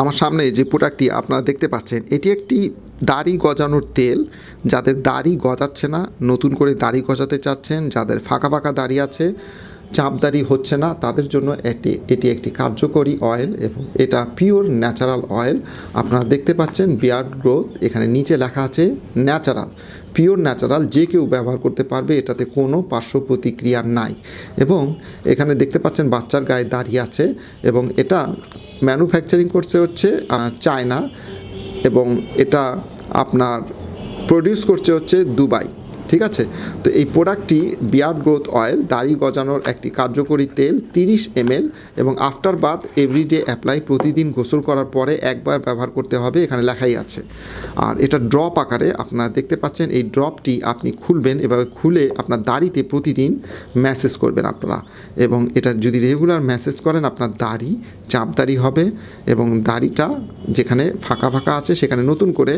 আমার সামনে যে প্রোডাক্টটি আপনারা দেখতে পাচ্ছেন, এটি একটি দাড়ি গজানোর তেল। যাদের দাড়ি গজাচ্ছে না, নতুন করে দাড়ি গজাতে চাচ্ছেন, যাদের ফাঁকা ফাঁকা দাড়ি আছে চাপ দাড়ি হচ্ছে না, তাদের জন্য এটি এটি একটি কার্যকরী অয়েল এবং এটা পিওর ন্যাচারাল অয়েল আপনারা দেখতে পাচ্ছেন বিয়ার্ড গ্রোথ এখানে নিচে লেখা আছে ন্যাচারাল পিওর ন্যাচারাল যে কেউ ব্যবহার করতে পারবে, এটাতে কোনো পার্শ্ব প্রতিক্রিয়া নাই। এবং এখানে দেখতে পাচ্ছেন বাচ্চার গায়ে দাঁড়িয়ে আছে এবং এটা ম্যানুফ্যাকচারিং করছে হচ্ছে চায়না এবং এটা আপনার প্রডিউস করছে হচ্ছে দুবাই। ঠিক আছে? তো এই প্রোডাক্টটি বিয়ার্ড গ্রোথ অয়েল দাড়ি গজানোর একটি কার্যকরী তেল, তিরিশ এমএল এবং আফটার বাথ এভরিডে অ্যাপ্লাই প্রতিদিন গোসল করার পরে একবার ব্যবহার করতে হবে, এখানে লেখাই আছে। আর এটা ড্রপ আকারে আপনারা দেখতে পাচ্ছেন, এই ড্রপটি আপনি খুলবেন, এভাবে খুলে আপনার দাড়িতে প্রতিদিন ম্যাসেজ করবেন আপনারা। এবং এটা যদি রেগুলার ম্যাসেজ করেন, আপনার দাড়ি চাপ দাড়ি হবে এবং দাড়িটা যেখানে ফাঁকা ফাঁকা আছে, সেখানে নতুন করে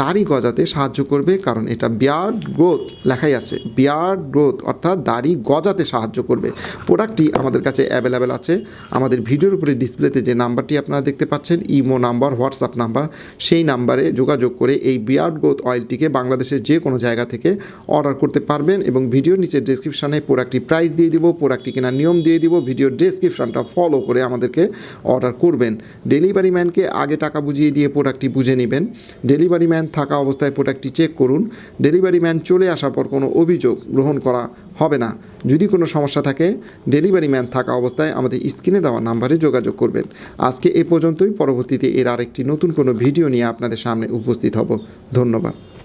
দাড়ি গজাতে সাহায্য করবে, কারণ এটা বিয়ার্ড গ্রোথ লেখাই আছে বিয়ার্ড গ্রোথ অর্থাৎ দাড়ি গজাতে সাহায্য করবে। প্রোডাক্টটি আমাদের কাছে অ্যাভেলেবেল আছে। আমাদের ভিডিওর উপরে ডিসপ্লেতে যে নাম্বারটি আপনারা দেখতে পাচ্ছেন, ইমো নাম্বার, হোয়াটসঅ্যাপ নাম্বার, সেই নাম্বারে যোগাযোগ করে এই বিয়ার্ড গ্রোথ অয়েলটিকে বাংলাদেশের যে কোনো জায়গা থেকে অর্ডার করতে পারবেন এবং ভিডিওর নিচে ডেসক্রিপশানে প্রোডাক্টটি প্রাইস দিয়ে দিব, প্রোডাক্টটি কেনার নিয়ম দিয়ে দিব, ভিডিওর ডেসক্রিপশানটা ফলো করে আমাদেরকে অর্ডার করবেন। ডেলিভারি ম্যানকে আগে টাকা বুঝিয়ে দিয়ে প্রোডাক্টটি বুঝে নেবেন। ডেলিভারি ম্যান থাকা অবস্থায় প্রোডাক্টটি চেক করুন। ডেলিভারি ম্যান চলে আসার পর কোনো অভিযোগ গ্রহণ করা হবে না। যদি কোনো সমস্যা থাকে, ডেলিভারি ম্যান থাকা অবস্থায় আমাদের স্ক্রিনে দেওয়া নাম্বারে যোগাযোগ করবেন। আজকে এ পর্যন্তই। পরবর্তীতে এর আরেকটি নতুন কোনো ভিডিও নিয়ে আপনাদের সামনে উপস্থিত হব। ধন্যবাদ।